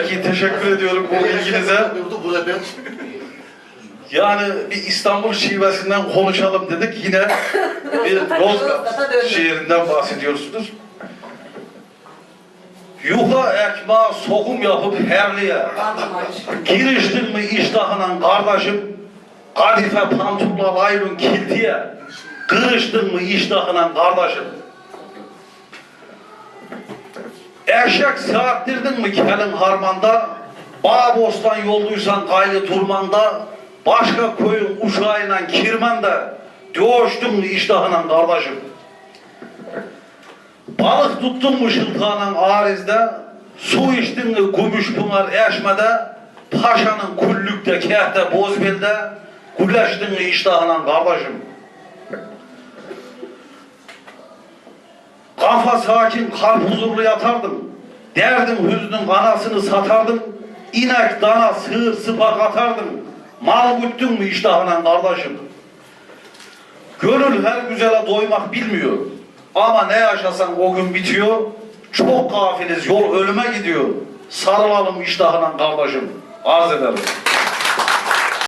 Peki teşekkür ediyorum bu ilginize. Yani bir İstanbul şivesinden konuşalım dedik. Yine bir Yozgat şiirinden bahsediyorsunuz. Yuha ekma sokum yapıp herliye. Giriştin mi iştahına kardeşim? Kadife pantufla laylon kiltiye. Kırıştın mı iştahına kardeşim? Eşek saattirdin mi kelin harmanda? Bağ bostan yolduysan gayrı turmanda? Başka koyun uşağıyla kirmende? Dövüştün mü kardeşim? Balık tuttun mu şıltağının arizde? Su içtin mi Gümüşpınar eşmede? Paşanın kullükte, kehte, bozbelde? Güleştin mi iştahına kardeşim? Kafa sakin, kalp huzurlu yatardım. Derdim hüznün kanasını satardım. İnek, dana, sığır, sıpak atardım. Mal güttün mü iştahına kardeşim? Gönül her güzele doymak bilmiyor. Ama ne yaşasan o gün bitiyor. Çok gafiliz, yol ölüme gidiyor. Sarılalım iştahına kardeşim. Arz ederim.